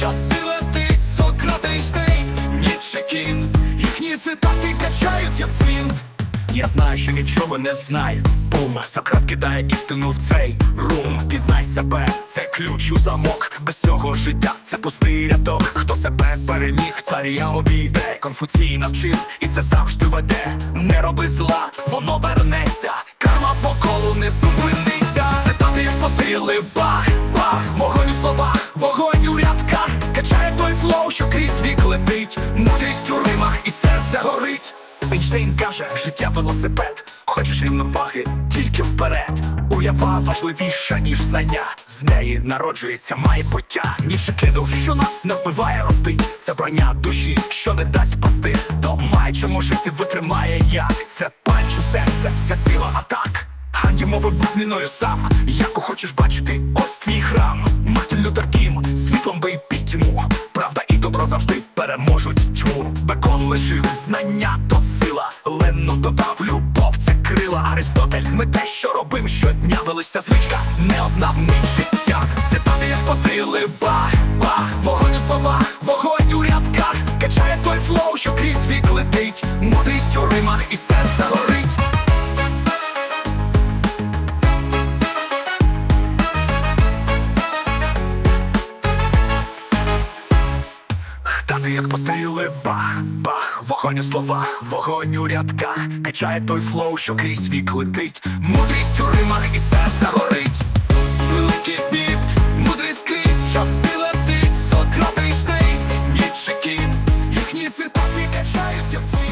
часи летить Сократ Ейнштейн, Ніче Їхні цитати качають, як цін Я знаю, що нічого не знаю. Бум, Сократ кидає істину в цей рум. Пізнай себе, це ключ у замок. Без цього життя це пустий рядок. Хто себе переміг, царя обійде. Конфуцій навчив, і це завжди веде. Не роби зла, воно вернеться. Карма по колу не зупиниться. Цитати постріли, бах, бах, вогонь у словах, вогонь. Качає той флоу, що крізь вік летить. Мудрість у римах і серце горить. Ейнштейн каже, життя велосипед. Хочеш рівноваги, тільки вперед. Уява важливіша, ніж знання. З неї народжується майбуття Ніше кидав, що нас не вбиває рости Це броня душі, що не дасть пасти. То має чому жити витримає як Це панч серце, це сила атак. Ганді мовив був зміною сам. Яку хочеш бачити, ось твій храм. Мартін Лютер Кім, тьму Бекон лишив знання то сила. Ленну додав любов, це крила. Аристотель, ми те, що робим щодня. Велися звичка, не одна мить життя. Цитати як постріли, бах, бах. Вогонь у словах, вогонь у рядках. Качає той флоу, що крізь вік летить. Мудрість у римах і серце чути, як постріли бах, бах, вогонь у словах, вогонь у рядках, качає той флоу, що крізь вік летить, мудрість у римах і серце горить. Великий біт, мудрість крізь, що сила тить, сократичний, нічики, їхні цитати качаються в ви.